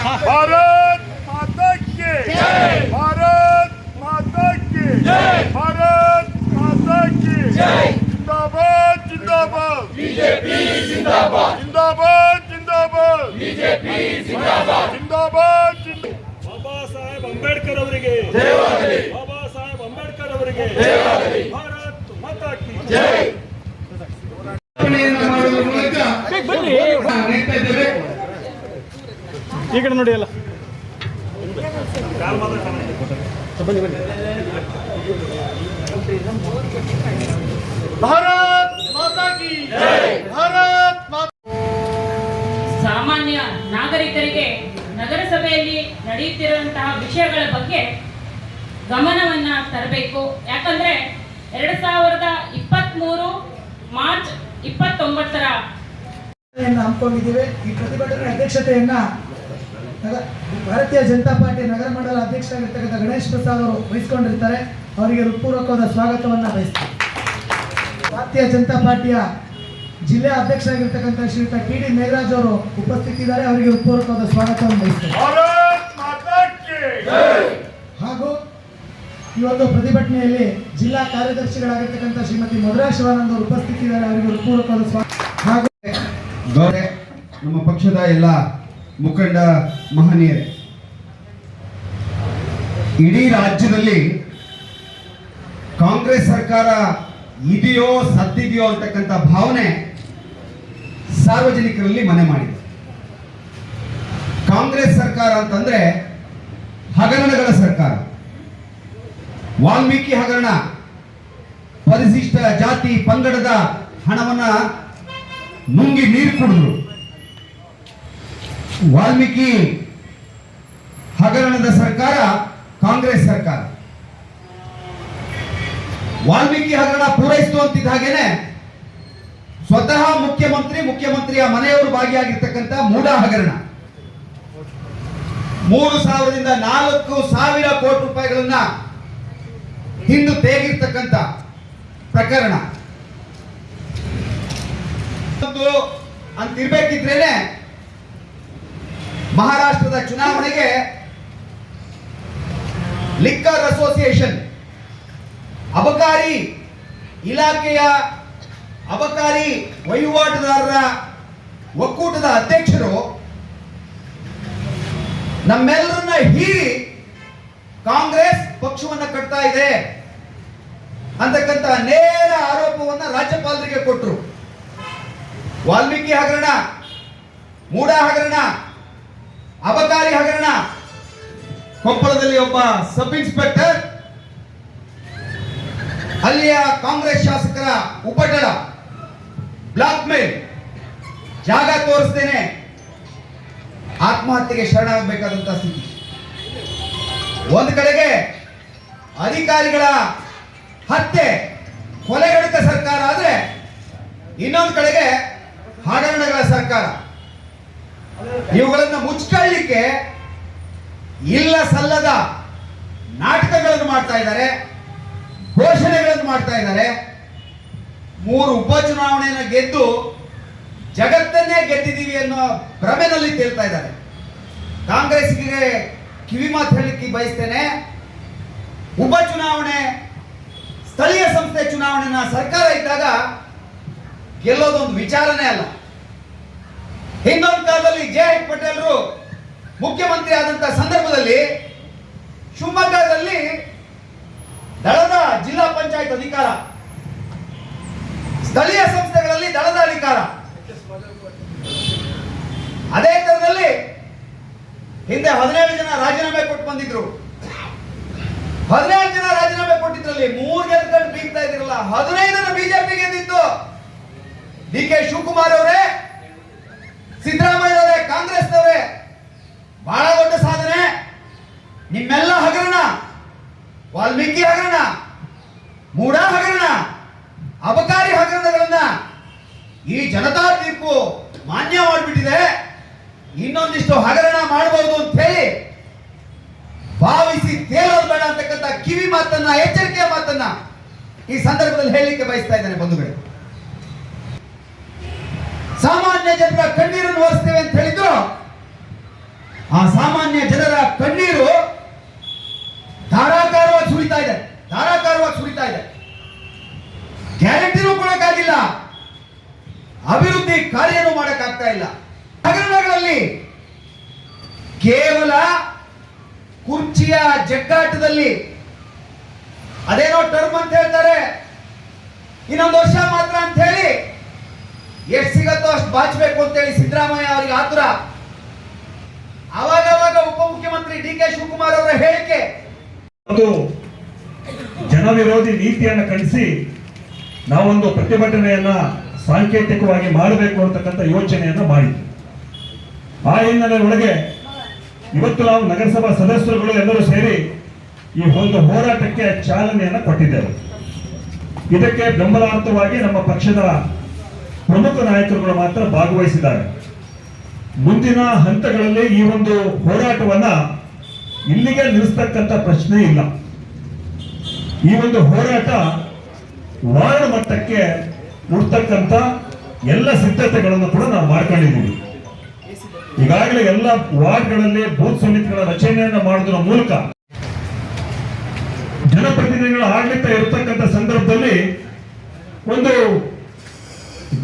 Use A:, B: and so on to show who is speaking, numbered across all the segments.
A: भारत माता की भारत माता की भारत माता की जिंदाबाद जिंदाबाद बीजेपी जिंदाबाद जिंदाबाद जिंदाबाद बीजेपी जिंदाबाद जिंदाबाद
B: ಬಾಬಾ ಸಾಹೇಬ್ ಅಂಬೇಡ್ಕರ್ ಅವರಿಗೆ ಬಾಬಾ ಸಾಹೇಬ್ ಅಂಬೇಡ್ಕರ್ ಅವರಿಗೆ ಭಾರತ್ ಮಾತಾ ನೋಡಿ
A: ಅಲ್ಲ ಭಾರತ್ ಭಾರತ್ ಮಾತಾ
C: ಸಾಮಾನ್ಯ ನಾಗರಿಕರಿಗೆ ನಗರಸಭೆಯಲ್ಲಿ ನಡೆಯುತ್ತಿರುವಂತಹ ವಿಷಯಗಳ ಬಗ್ಗೆ ಗಮನವನ್ನ ತರಬೇಕು. ಯಾಕಂದ್ರೆ ಎರಡ್ ಸಾವಿರದ ಇಪ್ಪತ್ತ್ ಮೂರು ಮಾರ್ಚ್ ಇಪ್ಪತ್ತೊಂಬತ್ತರ
D: ಹಮ್ಮಿಕೊಂಡಿದ್ದೇವೆ ಈ ಪ್ರತಿಭಟನೆ ಅಧ್ಯಕ್ಷತೆಯನ್ನ ಭಾರತೀಯ ಜನತಾ ಪಾರ್ಟಿ ನಗರ ಮಂಡಲ ಅಧ್ಯಕ್ಷರಾಗಿರ್ತಕ್ಕಂಥ ಗಣೇಶ್ ಪ್ರಸಾದ್ ಅವರು ವಹಿಸಿಕೊಂಡಿರ್ತಾರೆ. ಅವರಿಗೆ ಹೃತ್ಪೂರ್ವಕವಾದ ಸ್ವಾಗತವನ್ನು ಬಯಸ್ತೀವಿ ಭಾರತೀಯ ಜನತಾ ಪಾರ್ಟಿಯ ಜಿಲ್ಲಾ ಅಧ್ಯಕ್ಷರಾಗಿರ್ತಕ್ಕಂಥ ಶ್ರೀಯುತ ಕೆ ಡಿ ಮೇಘರಾಜ್ ಅವರು ಉಪಸ್ಥಿತಿದ್ದಾರೆ. ಅವರಿಗೆ ಹೃತ್ಪೂರ್ವಕವಾದ ಸ್ವಾಗತವನ್ನು ಬಯಸ್ತಾರೆ ಹಾಗೂ ಈ ಒಂದು ಪ್ರತಿಭಟನೆಯಲ್ಲಿ ಜಿಲ್ಲಾ ಕಾರ್ಯದರ್ಶಿಗಳಾಗಿರ್ತಕ್ಕಂಥ ಶ್ರೀಮತಿ ಮಧುರಾ ಶಿವಾನಂದ್ ಅವರು ಉಪಸ್ಥಿತಿದ್ದಾರೆ. ಅವರಿಗೆ ಹೃತ್ಪೂರ್ವಕವಾದ ಸ್ವಾಗತ ಹಾಗೂ
E: ನಮ್ಮ ಪಕ್ಷದ ಎಲ್ಲ ಮುಖಂಡ ಮಹನೀಯರೇ, ಇಡೀ ರಾಜ್ಯದಲ್ಲಿ ಕಾಂಗ್ರೆಸ್ ಸರ್ಕಾರ ಇದೆಯೋ ಸತ್ತಿದೆಯೋ ಅಂತಕ್ಕಂಥ ಭಾವನೆ ಸಾರ್ವಜನಿಕರಲ್ಲಿ ಮನೆ ಮಾಡಿದೆ. ಕಾಂಗ್ರೆಸ್ ಸರ್ಕಾರ ಅಂತಂದ್ರೆ ಹಗರಣಗಳ ಸರ್ಕಾರ. ವಾಲ್ಮೀಕಿ ಹಗರಣ, ಪರಿಶಿಷ್ಟ ಜಾತಿ ಪಂಗಡದ ಹಣವನ್ನ ನುಂಗಿ ನೀರು ಕುಡಿದ್ರು. ವಾಲ್ಮೀಕಿ ಹಗರಣದ ಸರ್ಕಾರ, ಕಾಂಗ್ರೆಸ್ ಸರ್ಕಾರ. ವಾಲ್ಮೀಕಿ ಹಗರಣ ಪೂರೈಸಿತು ಅಂತಿದ್ದ ಹಾಗೇನೆ, ಸ್ವತಃ ಮುಖ್ಯಮಂತ್ರಿ, ಮುಖ್ಯಮಂತ್ರಿಯ ಮನೆಯವರು ಭಾಗಿಯಾಗಿರ್ತಕ್ಕಂಥ ಮೂಡ ಹಗರಣ. ಮೂರು ಸಾವಿರದಿಂದ ನಾಲ್ಕು ಸಾವಿರ ಕೋಟಿ ರೂಪಾಯಿಗಳನ್ನ ಹಿಂದು ತೇಗಿರ್ತಕ್ಕಂಥ ಪ್ರಕರಣ. ಅಂತಿರ್ಬೇಕಿದ್ರೇನೆ ಮಹಾರಾಷ್ಟ್ರದ ಚುನಾವಣೆಗೆ ಲಿಕ್ಕರ್ ಅಸೋಸಿಯೇಷನ್ ಅಬಕಾರಿ ಇಲಾಖೆಯ ಅಬಕಾರಿ ವಹಿವಾಟುದಾರರ ಒಕ್ಕೂಟದ ಅಧ್ಯಕ್ಷರು ನಮ್ಮೆಲ್ಲರನ್ನ ಹೀರಿ ಕಾಂಗ್ರೆಸ್ ಪಕ್ಷವನ್ನು ಕಟ್ತಾ ಇದೆ ಅಂತಕ್ಕಂಥ ನೇರ ಆರೋಪವನ್ನ ರಾಜ್ಯಪಾಲರಿಗೆ ಕೊಟ್ಟರು ವಾಲ್ಮೀಕಿ ಹಗರಣ, ಮೂಡಾ ಹಗರಣ ಅಬಕಾರಿ ಹಗರಣ. ಕೊಪ್ಪಳದಲ್ಲಿ ಒಬ್ಬ ಸಬ್ ಇನ್ಸ್ಪೆಕ್ಟರ್, ಅಲ್ಲಿಯ ಕಾಂಗ್ರೆಸ್ ಶಾಸಕರ ಉಪಟಳ, ಬ್ಲಾಕ್ ಮೇಲ್, ಜಾಗ ತೋರಿಸ್ತೇನೆ. ಆತ್ಮಹತ್ಯೆಗೆ ಶರಣಾಗಬೇಕಾದಂತ ಸ್ಥಿತಿ. ಒಂದು ಕಡೆಗೆ ಅಧಿಕಾರಿಗಳ ಹತ್ಯೆ ಕೊಲೆಗಡಿತ ಸರ್ಕಾರ ಆದರೆ ಇನ್ನೊಂದು ಕಡೆಗೆ ಹಗರಣಗಳ ಸರ್ಕಾರ. ಇವುಗಳನ್ನು ಮುಚ್ಕೊಳ್ಳಿಕ್ಕೆ ಇಲ್ಲ ಸಲ್ಲದ ನಾಟಕಗಳನ್ನು ಮಾಡ್ತಾ ಇದ್ದಾರೆ, ಘೋಷಣೆಗಳನ್ನು ಮಾಡ್ತಾ ಇದ್ದಾರೆ. ಮೂರು ಉಪಚುನಾವಣೆಯನ್ನು ಗೆದ್ದು ಜಗತ್ತನ್ನೇ ಗೆದ್ದಿದ್ದೀವಿ ಅನ್ನೋ ಭ್ರಮೆನಲ್ಲಿ ತೇಳ್ತಾ ಇದ್ದಾರೆ. ಕಾಂಗ್ರೆಸ್ಗೆ ಕಿವಿ ಮಾತು ಹೇಳಲಿಕ್ಕೆ ಬಯಸ್ತೇನೆ. ಉಪಚುನಾವಣೆ, ಸ್ಥಳೀಯ ಸಂಸ್ಥೆ ಚುನಾವಣೆನ ಸರ್ಕಾರ ಇದ್ದಾಗ ಗೆಲ್ಲೋದೊಂದು ವಿಚಾರನೇ ಅಲ್ಲ. ಹಿಂದೊಂದು ಕಾಲದಲ್ಲಿ ಜೆ ಎಚ್ ಪಟೇಲ್ರು ಮುಖ್ಯಮಂತ್ರಿ ಆದಂತ ಸಂದರ್ಭದಲ್ಲಿ ಶಿವಮೊಗ್ಗದಲ್ಲಿ ದಳದ ಜಿಲ್ಲಾ ಪಂಚಾಯತ್ ಅಧಿಕಾರ, ಸ್ಥಳೀಯ ಸಂಸ್ಥೆಗಳಲ್ಲಿ ದಳದ ಅಧಿಕಾರ. ಅದೇ ತರದಲ್ಲಿ ಹಿಂದೆ ಹದಿನೇಳು ಜನ ರಾಜೀನಾಮೆ ಕೊಟ್ಟು ಬಂದಿದ್ರು. ಹದಿನೇಳು ಜನ ರಾಜೀನಾಮೆ ಕೊಟ್ಟಿದ್ರಲ್ಲಿ ಮೂರು ಗೆದ್ಕೊಂಡು ಬೀಗ್ತಾ ಇದ್ರಲ್ಲ, ಹದಿನೈದನ್ನು ಬಿಜೆಪಿ ಗೆದ್ದಿತ್ತು. ಡಿ ಕೆ ಶಿವಕುಮಾರ್ ಅವರೇ ಸಿದ್ದರಾಮಯ್ಯ ಅವರೇ ಕಾಂಗ್ರೆಸ್ನವರೇ, ಬಹಳ ದೊಡ್ಡ ಸಾಧನೆ. ನಿಮ್ಮೆಲ್ಲ ಹಗರಣ, ವಾಲ್ಮೀಕಿ ಹಗರಣ, ಮೂಡ ಹಗರಣ, ಅಬಕಾರಿ ಹಗರಣಗಳನ್ನ ಈ ಜನತಾ ತೀರ್ಪು ಮಾನ್ಯ ಮಾಡಿಬಿಟ್ಟಿದೆ. ಇನ್ನೊಂದಿಷ್ಟು ಹಗರಣ ಮಾಡಬಹುದು ಅಂತ ಹೇಳಿ ಭಾವಿಸಿ ತೇಲೋದು ಬೇಡ ಅಂತಕ್ಕಂಥ ಕಿವಿ ಮಾತನ್ನ, ಎಚ್ಚರಿಕೆಯ ಮಾತನ್ನ ಈ ಸಂದರ್ಭದಲ್ಲಿ ಹೇಳಲಿಕ್ಕೆ ಬಯಸ್ತಾ ಇದ್ದೇನೆ ಬಂಧುಗಳೇ. ಸಾಮಾನ್ಯ ಜನರ ಕಣ್ಣೀರನ್ನು ಒರೆಸ್ತೇವೆ ಅಂತ ಹೇಳಿದ್ರು. ಆ ಸಾಮಾನ್ಯ ಜನರ ಕಣ್ಣೀರು ಧಾರಾಕಾರವಾಗಿ ಸುರಿತಾ ಇದೆ. ಧಾರಾಕಾರವಾಗಿ ಸುರಿತಾ ಇದೆ. ಗ್ಯಾರಂಟಿನೂ ಕೊಡಕ್ಕಾಗಿಲ್ಲ. ಅಭಿವೃದ್ಧಿ ಕಾರ್ಯನೂ ಮಾಡಕ್ಕಾಗ್ತಾ ಇಲ್ಲ. ಹಗರಣಗಳಲ್ಲಿ ಕೇವಲ ಕುರ್ಚಿಯ ಜಗ್ಗಾಟದಲ್ಲಿ ಅದೇನೋ ಟರ್ಮ್ ಅಂತ ಹೇಳ್ತಾರೆ. ಇನ್ನೊಂದು ವರ್ಷ ಮಾತ್ರ ಅಂತ ಹೇಳಿ ಎಷ್ಟು ಸಿಗತ್ತೋ ಅಷ್ಟು ಬಾಚ್ಬೇಕು ಅಂತೇಳಿ ಸಿದ್ದರಾಮಯ್ಯ ಅವರಿಗೆ ಆತುರ. ಅವಾಗ ಉಪಮುಖ್ಯಮಂತ್ರಿ ಡಿ ಕೆ ಶಿವಕುಮಾರ್ ಅವರ ಹೇಳಿಕೆ.
B: ಜನವಿರೋಧಿ ನೀತಿಯನ್ನು ಖಂಡಿಸಿ ನಾವೊಂದು ಪ್ರತಿಭಟನೆಯನ್ನ ಸಾಂಕೇತಿಕವಾಗಿ ಮಾಡಬೇಕು ಅಂತಕ್ಕಂಥ ಯೋಚನೆಯನ್ನು ಮಾಡಿದ್ವಿ. ಆ ಹಿನ್ನೆಲೆ ಒಳಗೆ ಇವತ್ತು ನಾವು ನಗರಸಭಾ ಸದಸ್ಯರುಗಳು ಎಲ್ಲರೂ ಸೇರಿ ಈ ಒಂದು ಹೋರಾಟಕ್ಕೆ ಚಾಲನೆಯನ್ನು ಕೊಟ್ಟಿದ್ದೇವೆ. ಇದಕ್ಕೆ ಬೆಂಬಲಾರ್ಥವಾಗಿ ನಮ್ಮ ಪಕ್ಷದ ಪ್ರಮುಖ ನಾಯಕರುಗಳು ಮಾತ್ರ ಭಾಗವಹಿಸಿದ್ದಾರೆ. ಮುಂದಿನ ಹಂತಗಳಲ್ಲಿ ಈ ಒಂದು ಹೋರಾಟವನ್ನ ಇಲ್ಲಿಗೆ ನಿಲ್ಲಿಸ್ತಕ್ಕಂಥ ಪ್ರಶ್ನೆ ಇಲ್ಲ. ಈ ಒಂದು ಹೋರಾಟ ವಾರ್ಡ್ ಮಟ್ಟಕ್ಕೆ ಮುಟ್ತಕ್ಕಂಥ ಎಲ್ಲ ಸಿದ್ಧತೆಗಳನ್ನು ಕೂಡ ನಾವು ಮಾಡ್ಕೊಂಡಿದ್ದೀವಿ. ಈಗಾಗಲೇ ಎಲ್ಲ ವಾರ್ಡ್ಗಳಲ್ಲಿ ಬೂತ್ ಸಮಿತಿಗಳ ರಚನೆಯನ್ನು ಮಾಡುವುದರ ಮೂಲಕ ಜನಪ್ರತಿನಿಧಿಗಳ ಆಡಳಿತ ಇರತಕ್ಕಂಥ ಸಂದರ್ಭದಲ್ಲಿ ಒಂದು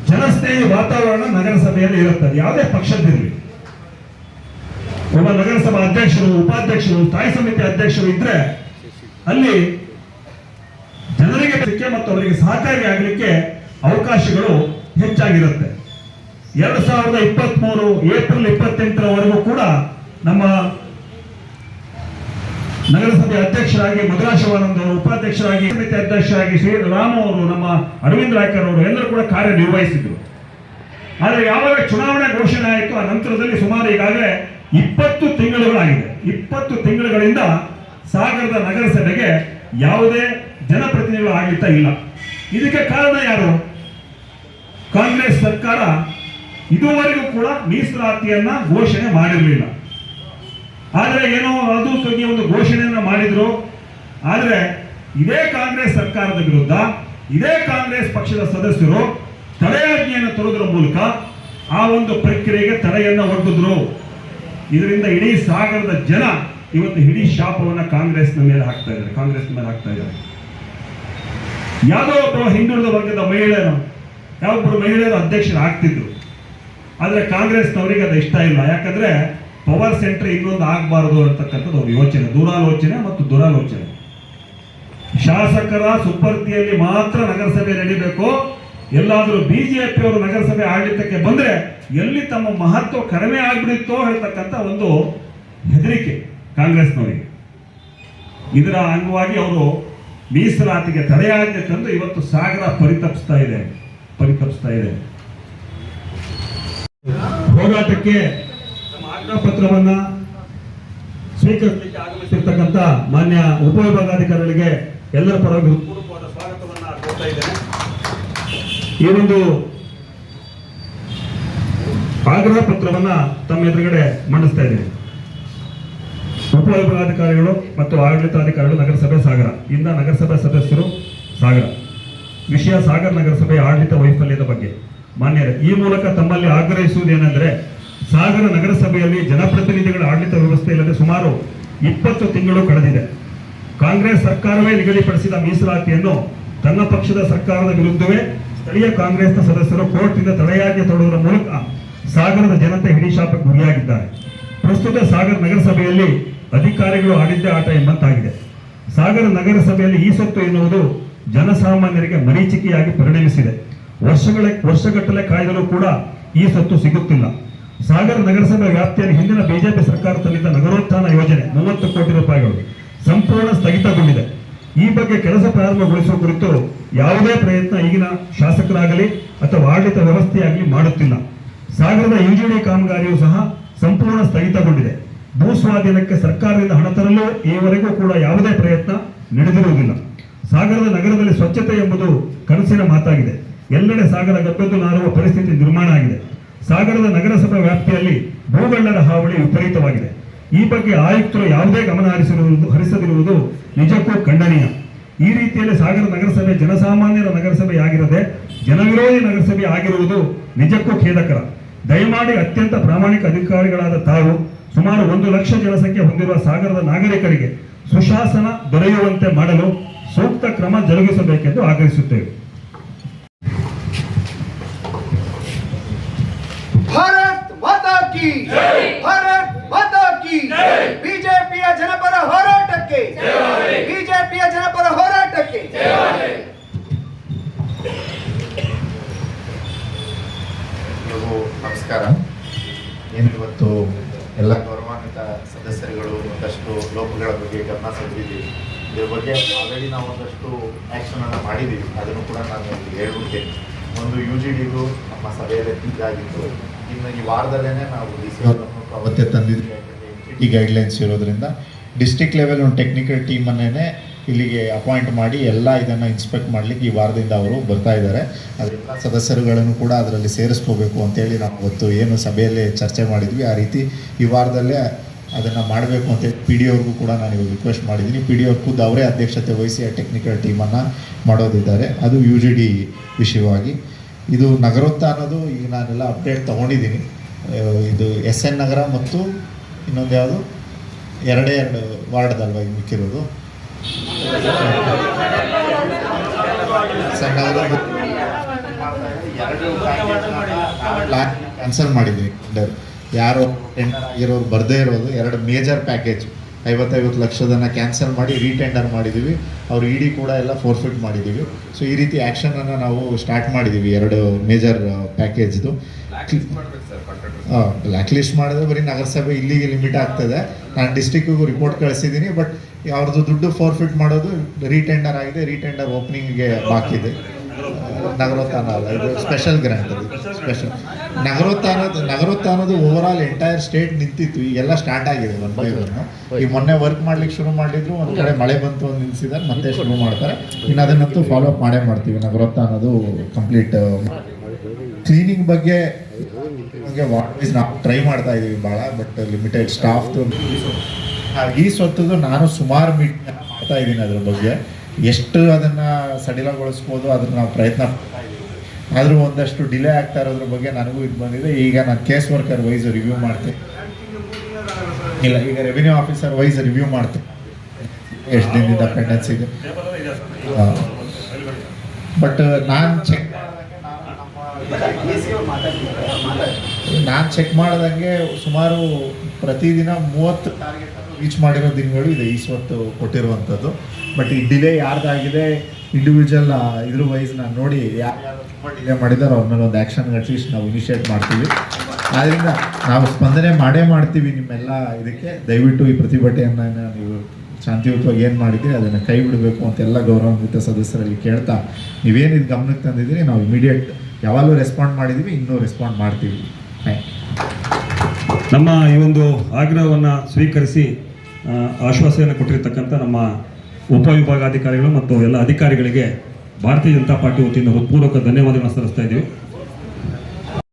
B: ಜನಸ್ನೇಹಿ ವಾತಾವರಣ ನಗರಸಭೆಯಲ್ಲಿ ಇರುತ್ತದೆ. ಯಾವುದೇ ಪಕ್ಷದಿರಲಿ ಒಬ್ಬ ನಗರಸಭಾ ಅಧ್ಯಕ್ಷರು, ಉಪಾಧ್ಯಕ್ಷರು, ಸ್ಥಾಯಿ ಸಮಿತಿ ಅಧ್ಯಕ್ಷರು ಇದ್ರೆ ಅಲ್ಲಿ ಜನರಿಗೆ ಮತ್ತು ಅವರಿಗೆ ಸಹಕಾರಿ ಆಗಲಿಕ್ಕೆ ಅವಕಾಶಗಳು ಹೆಚ್ಚಾಗಿರುತ್ತೆ. ಎರಡು ಸಾವಿರದ ಇಪ್ಪತ್ತ್ ಮೂರು ಏಪ್ರಿಲ್ ಇಪ್ಪತ್ತೆಂಟರವರೆಗೂ ಕೂಡ ನಮ್ಮ ನಗರಸಭೆ ಅಧ್ಯಕ್ಷರಾಗಿ ಮಧುರಾಶವಾನಂದ್ ಅವರು ಉಪಾಧ್ಯಕ್ಷರಾಗಿ, ಸಮಿತಿ ಅಧ್ಯಕ್ಷರಾಗಿ ಶ್ರೀ ರಾಮ ಅವರು ನಮ್ಮ ಅರವಿಂದ್ ರಾಯ್ಕರ್ ಅವರು ಎಲ್ಲರೂ ಕೂಡ ಕಾರ್ಯನಿರ್ವಹಿಸಿದ್ರು. ಆದರೆ ಯಾವಾಗ ಚುನಾವಣೆ ಘೋಷಣೆ ಆಯಿತು ಆ ನಂತರದಲ್ಲಿ ಸುಮಾರು ಈಗಾಗಲೇ ಇಪ್ಪತ್ತು ತಿಂಗಳುಗಳಾಗಿದೆ. ಇಪ್ಪತ್ತು ತಿಂಗಳುಗಳಿಂದ ಸಾಗರದ ನಗರಸಭೆಗೆ ಯಾವುದೇ ಜನಪ್ರತಿನಿಧಿಗಳು ಆಡಳಿತ ಇಲ್ಲ. ಇದಕ್ಕೆ ಕಾರಣ ಯಾರು? ಕಾಂಗ್ರೆಸ್ ಸರ್ಕಾರ ಇದುವರೆಗೂ ಕೂಡ ಮೀಸಲಾತಿಯನ್ನ ಘೋಷಣೆ ಮಾಡಿರಲಿಲ್ಲ. ಆದರೆ ಏನೋ ಅದು ಸುಗ್ಗಿ ಒಂದು ಘೋಷಣೆಯನ್ನು ಮಾಡಿದ್ರು. ಆದರೆ ಇದೇ ಕಾಂಗ್ರೆಸ್ ಸರ್ಕಾರದ ವಿರುದ್ಧ, ಇದೇ ಕಾಂಗ್ರೆಸ್ ಪಕ್ಷದ ಸದಸ್ಯರು ತಡೆಯಾಜ್ಞೆಯನ್ನು ತರುವುದರ ಮೂಲಕ ಆ ಒಂದು ಪ್ರಕ್ರಿಯೆಗೆ ತಡೆಯನ್ನ ಒಡ್ಡಿದ್ರು ಇದರಿಂದ ಇಡೀ ಸಾಗರದ ಜನ ಇವತ್ತು ಇಡೀ ಶಾಪವನ್ನು ಕಾಂಗ್ರೆಸ್ನ ಮೇಲೆ ಹಾಕ್ತಾ ಇದ್ದಾರೆ ಕಾಂಗ್ರೆಸ್ ಮೇಲೆ ಹಾಕ್ತಾ ಇದ್ದಾರೆ. ಯಾವುದೋ ಒಬ್ಬ ಹಿಂದುಳಿದ ವರ್ಗದ ಮಹಿಳೆಯರು ಯಾವೊಬ್ಬರು ಮಹಿಳೆಯರು ಅಧ್ಯಕ್ಷರು ಆಗ್ತಿದ್ರು ಆದರೆ ಕಾಂಗ್ರೆಸ್ನವರಿಗೆ ಅದು ಇಷ್ಟ ಇಲ್ಲ. ಯಾಕಂದ್ರೆ ಪವರ್ ಸೆಂಟರ್ ಇನ್ನೊಂದು ಆಗಬಾರದು ಅಂತಕ್ಕಂಥದ್ದು ಅವ್ರ ಯೋಚನೆ, ದೂರಾಲೋಚನೆ ಮತ್ತು ದುರಾಲೋಚನೆ. ಶಾಸಕರ ಸುಪರ್ದಿಯಲ್ಲಿ ಮಾತ್ರ ನಗರಸಭೆ ನಡೀಬೇಕು. ಎಲ್ಲಾದರೂ ಬಿಜೆಪಿ ಅವರು ನಗರಸಭೆ ಆಡಳಿತಕ್ಕೆ ಬಂದ್ರೆ ಎಲ್ಲಿ ತಮ್ಮ ಮಹತ್ವ ಕಡಿಮೆ ಆಗ್ಬಿಡುತ್ತೋ ಹೇಳ್ತಕ್ಕಂಥ ಒಂದು ಹೆದರಿಕೆ ಕಾಂಗ್ರೆಸ್ನವರಿಗೆ. ಇದರ ಅಂಗವಾಗಿ ಅವರು ಮೀಸಲಾತಿಗೆ ತಡೆಯಾಜ್ಞೆ ತಂದು ಇವತ್ತು ಸಾಗರ ಪರಿತಪಿಸ್ತಾ ಇದೆ ಪರಿತಪಿಸ್ತಾ ಇದೆ. ಹೋರಾಟಕ್ಕೆ ಪತ್ರವನ್ನ ಸ್ವೀಕರಿಸಲಿಕ್ಕೆ ಆಗಮಿಸಿರ್ತಕ್ಕಂಥ ಮಾನ್ಯ ಉಪವಿಭಾಗಾಧಿಕಾರಿಗಳಿಗೆ ಎಲ್ಲರ ಪರವಾಗಿ ಹೃತ್ಪೂರ್ವಕವಾದ ಸ್ವಾಗತವನ್ನ ಕೋರ್ತಾ ಇದ್ದೇನೆ. ಈ ಒಂದು ಆಗ್ರಹ ಪತ್ರವನ್ನ ತಮ್ಮ ಎದುರುಗಡೆ ಮಂಡಿಸ್ತಾ ಇದ್ದೀನಿ. ಉಪವಿಭಾಗಾಧಿಕಾರಿಗಳು ಮತ್ತು ಆಡಳಿತಾಧಿಕಾರಿಗಳು ನಗರಸಭೆ ಸಾಗರ. ಇಂದ ನಗರಸಭೆ ಸದಸ್ಯರು ಸಾಗರ. ವಿಷಯ ಸಾಗರ ನಗರಸಭೆ ಆಡಳಿತ ವೈಫಲ್ಯದ ಬಗ್ಗೆ. ಮಾನ್ಯರೇ, ಈ ಮೂಲಕ ತಮ್ಮಲ್ಲಿ ಆಗ್ರಹಿಸುವುದೇನೆಂದರೆ ಸಾಗರ ನಗರಸಭೆಯಲ್ಲಿ ಜನಪ್ರತಿನಿಧಿಗಳ ಆಡಳಿತ ವ್ಯವಸ್ಥೆ ಇಲ್ಲದೆ ಸುಮಾರು ಇಪ್ಪತ್ತು ತಿಂಗಳು ಕಳೆದಿದೆ. ಕಾಂಗ್ರೆಸ್ ಸರ್ಕಾರವೇ ನಿಗದಿಪಡಿಸಿದ ಮೀಸಲಾತಿಯನ್ನು ತನ್ನ ಪಕ್ಷದ ಸರ್ಕಾರದ ವಿರುದ್ಧವೇ ಸ್ಥಳೀಯ ಕಾಂಗ್ರೆಸ್ನ ಸದಸ್ಯರು ಕೋರ್ಟ್ನಿಂದ ತಡೆಯಾಜ್ಞೆ ತೊಡುವುದರ ಮೂಲಕ ಸಾಗರದ ಜನತೆ ಹಿಡಿಶಾಪಕ್ಕೆ ಗುರಿಯಾಗಿದ್ದಾರೆ. ಪ್ರಸ್ತುತ ಸಾಗರ ನಗರಸಭೆಯಲ್ಲಿ ಅಧಿಕಾರಿಗಳು ಆಡಿದ್ದೇ ಆಟ ಎಂಬಂತಾಗಿದೆ. ಸಾಗರ ನಗರಸಭೆಯಲ್ಲಿ ಈ ಸೊತ್ತು ಎನ್ನುವುದು ಜನಸಾಮಾನ್ಯರಿಗೆ ಮರೀಚಿಕೆಯಾಗಿ ಪರಿಣಮಿಸಿದೆ. ವರ್ಷಗಳ ವರ್ಷಗಟ್ಟಲೆ ಕಾಯ್ದರೂ ಕೂಡ ಈ ಸೊತ್ತು ಸಿಗುತ್ತಿಲ್ಲ. ಸಾಗರ ನಗರಸಭೆ ವ್ಯಾಪ್ತಿಯಲ್ಲಿ ಹಿಂದಿನ ಬಿಜೆಪಿ ಸರ್ಕಾರ ತಂದಿದ್ದ ನಗರೋತ್ಥಾನ ಯೋಜನೆ ಮೂವತ್ತು ಕೋಟಿ ರೂಪಾಯಿಗಳು ಸಂಪೂರ್ಣ ಸ್ಥಗಿತಗೊಂಡಿದೆ. ಈ ಬಗ್ಗೆ ಕೆಲಸ ಪ್ರಾರಂಭಗೊಳಿಸುವ ಕುರಿತು ಯಾವುದೇ ಪ್ರಯತ್ನ ಈಗಿನ ಶಾಸಕರಾಗಲಿ ಅಥವಾ ಆಡಳಿತ ವ್ಯವಸ್ಥೆಯಾಗಲಿ ಮಾಡುತ್ತಿಲ್ಲ. ಸಾಗರದ ಯುಜಿಡಿ ಕಾಮಗಾರಿಯೂ ಸಹ ಸಂಪೂರ್ಣ ಸ್ಥಗಿತಗೊಂಡಿದೆ. ಭೂ ಸ್ವಾಧೀನಕ್ಕೆ ಸರ್ಕಾರದಿಂದ ಹಣ ತರಲು ಈವರೆಗೂ ಕೂಡ ಯಾವುದೇ ಪ್ರಯತ್ನ ನಡೆದಿರುವುದಿಲ್ಲ. ಸಾಗರದ ನಗರದಲ್ಲಿ ಸ್ವಚ್ಛತೆ ಎಂಬುದು ಕನಸಿನ ಮಾತಾಗಿದೆ. ಎಲ್ಲೆಡೆ ಸಾಗರ ಗಬ್ಬೆದ್ದು ನಾರುವ ಪರಿಸ್ಥಿತಿ ನಿರ್ಮಾಣ ಆಗಿದೆ. ಸಾಗರದ ನಗರಸಭಾ ವ್ಯಾಪ್ತಿಯಲ್ಲಿ ಭೂಗಳ್ಳರ ಹಾವಳಿ ವಿಪರೀತವಾಗಿದೆ. ಈ ಬಗ್ಗೆ ಆಯುಕ್ತರು ಯಾವುದೇ ಗಮನ ಹರಿಸಿರುವುದು ಹರಿಸದಿರುವುದು ನಿಜಕ್ಕೂ ಖಂಡನೀಯ. ಈ ರೀತಿಯಲ್ಲಿ ಸಾಗರ ನಗರಸಭೆ ಜನಸಾಮಾನ್ಯರ ನಗರಸಭೆಯಾಗಿರದೆ ಜನವಿರೋಧಿ ನಗರಸಭೆ ಆಗಿರುವುದು ನಿಜಕ್ಕೂ ಖೇದಕರ. ದಯಮಾಡಿ ಅತ್ಯಂತ ಪ್ರಾಮಾಣಿಕ ಅಧಿಕಾರಿಗಳಾದ ತಾವು ಸುಮಾರು ಒಂದು ಲಕ್ಷ ಜನಸಂಖ್ಯೆ ಹೊಂದಿರುವ ಸಾಗರದ ನಾಗರಿಕರಿಗೆ ಸುಶಾಸನ ದೊರೆಯುವಂತೆ ಮಾಡಲು ಸೂಕ್ತ ಕ್ರಮ ಜರುಗಿಸಬೇಕೆಂದು ಆಗ್ರಹಿಸುತ್ತೇವೆ
E: ಭಾರತ್ ಮಾತಾ ಕಿ ಭಾರತ್ ಮಾತಾ ಕಿ ಬಿಜೆಪಿಯ ಜನಪರ ಹೋರಾಟಕ್ಕೆ. ಬಿಜೆಪಿಯ ಜನಪರ ಹೋರಾಟಕ್ಕೆ.
F: ನಮಸ್ಕಾರ. ಏನು ಇವತ್ತು ಎಲ್ಲ ಗೌರವಾನ್ವಿತ ಸದಸ್ಯರುಗಳು ಒಂದಷ್ಟು ಲೋಪಗಳ ಬಗ್ಗೆ ಗಮನ ಸೆಳೆದಿದ್ದೀವಿ. ಇದ್ರ ಬಗ್ಗೆ ಆಲ್ರೆಡಿ ನಾವು ಒಂದಷ್ಟು ಆ್ಯಕ್ಷನನ್ನು ಮಾಡಿದ್ದೀವಿ. ಅದನ್ನು ಕೂಡ ನಾನು ಹೇಳ್ಬಿಡ್ತೇನೆ. ಒಂದು ಯು ಜಿ ಡಿಗೂ ನಮ್ಮ ಸಭೆಯಲ್ಲಿ ಇದಾಗಿತ್ತು ಇನ್ನು ಈ ವಾರದಲ್ಲೇ ನಾವು ಡಿ ಸಿ ಅವರನ್ನು ಅವತ್ತೇ ತಂದಿದ್ವಿ ಈ ಗೈಡ್ಲೈನ್ಸ್ ಇರೋದ್ರಿಂದ ಡಿಸ್ಟಿಕ್ ಲೆವೆಲ್ ಒಂದು ಟೆಕ್ನಿಕಲ್ ಟೀಮನ್ನೇ ಇಲ್ಲಿಗೆ ಅಪಾಯಿಂಟ್ ಮಾಡಿ ಎಲ್ಲ ಇದನ್ನು ಇನ್ಸ್ಪೆಕ್ಟ್ ಮಾಡಲಿಕ್ಕೆ ಈ ವಾರದಿಂದ ಅವರು ಬರ್ತಾ ಇದ್ದಾರೆ. ಅದರೆಲ್ಲ ಸದಸ್ಯರುಗಳನ್ನು ಕೂಡ ಅದರಲ್ಲಿ ಸೇರಿಸ್ಕೋಬೇಕು ಅಂತೇಳಿ ನಾವು ಇವತ್ತು ಏನು ಸಭೆಯಲ್ಲಿ ಚರ್ಚೆ ಮಾಡಿದ್ವಿ. ಆ ರೀತಿ ಈ ವಾರದಲ್ಲೇ ಅದನ್ನು ಮಾಡಬೇಕು ಅಂತ ಪಿ ಡಿ ಅವ್ರಿಗೂ ಕೂಡ ನಾನು ಇವಾಗ ರಿಕ್ವೆಸ್ಟ್ ಮಾಡಿದ್ದೀನಿ. ಪಿ ಡಿ ಅವ್ರು ಖುದ್ದು ಅವರೇ ಅಧ್ಯಕ್ಷತೆ ವಹಿಸಿ ಆ ಟೆಕ್ನಿಕಲ್ ಟೀಮನ್ನು ಮಾಡೋದಿದ್ದಾರೆ. ಅದು ಯು ಜಿ ಡಿ ವಿಷಯವಾಗಿ. ಇದು ನಗರೋತ್ಥಾನದು ಈಗ ನಾನೆಲ್ಲ ಅಪ್ಡೇಟ್ ತೊಗೊಂಡಿದ್ದೀನಿ. ಇದು ಎಸ್ ಎನ್ ನಗರ ಮತ್ತು ಇನ್ನೊಂದು ಯಾವುದು? ಎರಡೇ ಎರಡು ವಾರ್ಡ್ದಲ್ವ ಈಗ ಮಿಕ್ಕಿರೋದು? ಕ್ಯಾನ್ಸಲ್ ಮಾಡಿದ್ವಿ ಯಾರು ಇರೋರು ಬರದೇ ಇರೋದು. ಎರಡು ಮೇಜರ್ ಪ್ಯಾಕೇಜ್ ಐವತ್ತೈವತ್ತು ಲಕ್ಷದನ್ನು ಕ್ಯಾನ್ಸಲ್ ಮಾಡಿ ರೀಟೆಂಡರ್ ಮಾಡಿದ್ದೀವಿ ಅವ್ರು ಇಡಿ ಕೂಡ ಎಲ್ಲ ಫೋರ್ಫಿಟ್ ಮಾಡಿದ್ದೀವಿ ಸೊ ಈ ರೀತಿ ಆ್ಯಕ್ಷನನ್ನು ನಾವು ಸ್ಟಾರ್ಟ್ ಮಾಡಿದ್ದೀವಿ ಎರಡು ಮೇಜರ್ ಪ್ಯಾಕೇಜ್ದು ಬ್ಲ್ಯಾಕ್ ಲಿಸ್ಟ್ ಮಾಡಿದ್ರೆ ಬರೀ ನಗರಸಭೆ ಇಲ್ಲಿಗೆ ಲಿಮಿಟ್ ಆಗ್ತದೆ. ನಾನು ಡಿಸ್ಟಿಕ್ಕಿಗೂ ರಿಪೋರ್ಟ್ ಕಳಿಸಿದ್ದೀನಿ ಬಟ್ ಅವ್ರದ್ದು ದುಡ್ಡು ಫೋರ್ಫಿಟ್ ಮಾಡೋದು ರೀಟೆಂಡರ್ ಆಗಿದೆ ರೀಟೆಂಡರ್ ಓಪನಿಂಗ್ಗೆ ಬಾಕಿದೆ ನಗರೋತ್ಥಾನ ಅಲ್ಲ ಇದು ಸ್ಪೆಷಲ್ ಗ್ರಾಂಟ್ ಅದು ಸ್ಪೆಷಲ್ ನಗರೋತ್ಥಾನದ ನಗರೋತ್ಥಾನದು ಓವರ್ ಆಲ್ ಎಂಟೈರ್ ಸ್ಟೇಟ್ ನಿಂತಿತ್ತು. ಈಗೆಲ್ಲ ಸ್ಟಾರ್ಟ್ ಆಗಿದೆ ಒನ್ ಬೈ ಒನ್ ಈಗ ಮೊನ್ನೆ ವರ್ಕ್ ಮಾಡ್ಲಿಕ್ಕೆ ಶುರು ಮಾಡಿದ್ರು ಒಂದು ಕಡೆ ಮಳೆ ಬಂತು ಒಂದು ನಿಲ್ಸಿದಾರೆ ಮತ್ತೆ ಶುರು ಮಾಡ್ತಾರೆ. ಇನ್ನು ಅದನ್ನಂತೂ ಫಾಲೋ ಅಪ್ ಮಾಡೇ ಮಾಡ್ತೀವಿ. ನಗರೋತ್ಥಾನದು ಕಂಪ್ಲೀಟ್ ಕ್ಲೀನಿಂಗ್ ಬಗ್ಗೆ ನಮಗೆ ವಾಟ್ ವೈಸ್ ನಾವು ಟ್ರೈ ಮಾಡ್ತಾ ಇದೀವಿ ಭಾಳ ಬಟ್ ಲಿಮಿಟೆಡ್ ಸ್ಟಾಫ್ದು ಈ ಸ್ವತ್ತದು ನಾನು ಸುಮಾರು ಮೀಟ್ ಮಾಡ್ತಾ ಇದ್ದೀನಿ ಅದ್ರ ಬಗ್ಗೆ. ಎಷ್ಟು ಅದನ್ನು ಸಡಿಲಗೊಳಿಸ್ಬೋದು ಅದನ್ನು ನಾವು ಪ್ರಯತ್ನ. ಆದರೂ ಒಂದಷ್ಟು ಡಿಲೇ ಆಗ್ತಾ ಇರೋದ್ರ ಬಗ್ಗೆ ನನಗೂ ಇದು ಬಂದಿದೆ. ಈಗ ನಾನು ಕೇಸ್ ವರ್ಕರ್ ವೈಸ್ ರಿವ್ಯೂ ಮಾಡ್ತೀನಿ ಇಲ್ಲ, ಈಗ ರೆವಿನ್ಯೂ ಆಫೀಸರ್ ವೈಸ್ ರಿವ್ಯೂ ಮಾಡ್ತೀನಿ ಎಷ್ಟು ದಿನದಿಂದ ಪೆಂಡೆನ್ಸ್ ಇದೆ. ಬಟ್ ನಾನು ಚೆಕ್ ನಾನು ಚೆಕ್ ಮಾಡಿದಂಗೆ ಸುಮಾರು ಪ್ರತಿದಿನ ಮೂವತ್ತು ರೀಚ್ ಮಾಡಿರೋ ದಿನಗಳು ಇದೆ ಈ ಸ್ವತ್ತು ಕೊಟ್ಟಿರುವಂಥದ್ದು. ಬಟ್ ಈ ಡಿಲೇ ಯಾರ್ದಾಗಿದೆ ಇಂಡಿವಿಜುವಲ್ ಇದ್ರ ವೈಸ್ ನಾನು ನೋಡಿ ಯಾರು ತುಂಬ ಡಿಲೇ ಮಾಡಿದಾರೋ ಅವ್ರ ಮೇಲೆ ಒಂದು ಆ್ಯಕ್ಷನ್ ಅಟ್ಲೀಸ್ಟ್ ನಾವು ಇನಿಷಿಯೇಟ್ ಮಾಡ್ತೀವಿ. ಆದ್ದರಿಂದ ನಾವು ಸ್ಪಂದನೆ ಮಾಡೇ ಮಾಡ್ತೀವಿ ನಿಮ್ಮೆಲ್ಲ ಇದಕ್ಕೆ. ದಯವಿಟ್ಟು ಈ ಪ್ರತಿಭಟನೆಯನ್ನು ನೀವು ಶಾಂತಿಯುತವಾಗಿ ಏನು ಮಾಡಿದ್ದೀರಿ, ಅದನ್ನು ಕೈ ಬಿಡಬೇಕು ಅಂತ ಎಲ್ಲ ಗೌರವಾನ್ವಿತ ಸದಸ್ಯರಲ್ಲಿ ಕೇಳ್ತಾ ನೀವೇನು ಇದು ಗಮನಕ್ಕೆ ತಂದಿದ್ದೀರಿ, ನಾವು ಇಮಿಡಿಯೇಟ್ ಯಾವಾಗಲೂ ರೆಸ್ಪಾಂಡ್ ಮಾಡಿದ್ದೀವಿ ಇನ್ನೂ ರೆಸ್ಪಾಂಡ್ ಮಾಡ್ತೀವಿ.
B: ನಮ್ಮ ಈ ಒಂದು ಆಗ್ರಹವನ್ನು ಸ್ವೀಕರಿಸಿ ಆಶ್ವಾಸನೆ ಕೊಟ್ಟಿರ್ತಕ್ಕಂಥ ನಮ್ಮ ಉಪವಿಭಾಗಾಧಿಕಾರಿಗಳು ಮತ್ತು ಎಲ್ಲ ಅಧಿಕಾರಿಗಳಿಗೆ ಭಾರತೀಯ ಜನತಾ ಪಾರ್ಟಿ ವತಿಯಿಂದ ಹೃತ್ಪೂರ್ವಕ ಧನ್ಯವಾದಗಳನ್ನು ಸಲ್ಲಿಸ್ತಾ ಇದ್ದೀವಿ.